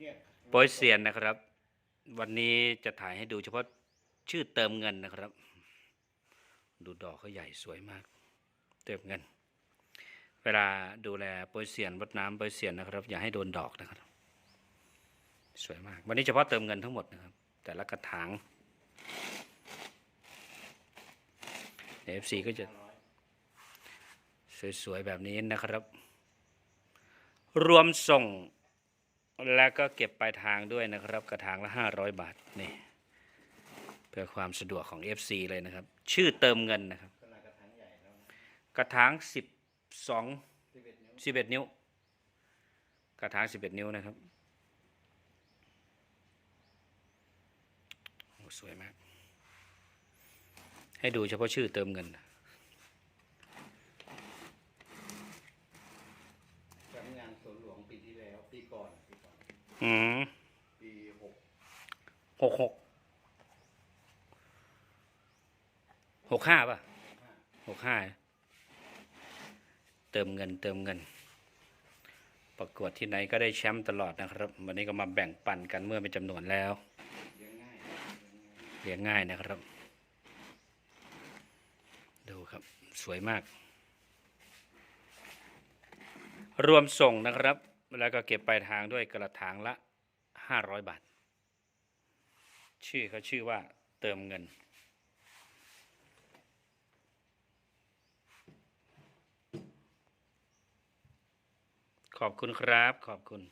เนี่ยโปยเซียนนะครับ วันนี้จะถ่ายให้ดูเฉพาะชื่อเติมเงินนะครับ ดูดอกเขาใหญ่สวยมาก เติมเงิน เวลาดูแลโปรยเซียนรดน้ำโปรยเซียนนะครับ อย่าให้โดนดอกนะครับ สวยมาก วันนี้เฉพาะเติมเงินทั้งหมดนะครับ แต่ละกระถางเอฟซีก็จะสวยๆแบบนี้นะครับ รวมส่ง แล้วก็เก็บปลายทางด้วยนะครับ กระถางละห้าร้อยบาทนี่เพื่อความสะดวกของ FC เลยนะครับ ชื่อเติมเงินนะครับ กระถางใหญ่แล้วนะกระถางสิบสองสิบเอ็ดนิ้ว กระถางสิบเอ็ดนิ้วนะครับโอ้สวยมาก ให้ดูเฉพาะชื่อเติมเงินใช้งานสวนหลวงปีที่แล้ว ปีก่อนปีก่ อืมปีหกหกหกหกห้าป่ะหกห้าเติมเงินเติมเงิน ประกวดที่ไหนก็ได้แชมป์ตลอดนะครับ วันนี้ก็มาแบ่งปันกันเมื่อเป็นจำนวนแล้วเลี้ยงง่ายนะครับ ดูครับสวยมาก รวมส่งนะครับ แล้วก็เก็บปลายทางด้วยกระถางละห้าร้อยบาท ชื่อเขาชื่อว่าเติมเงิน ขอบคุณครับ ขอบคุณ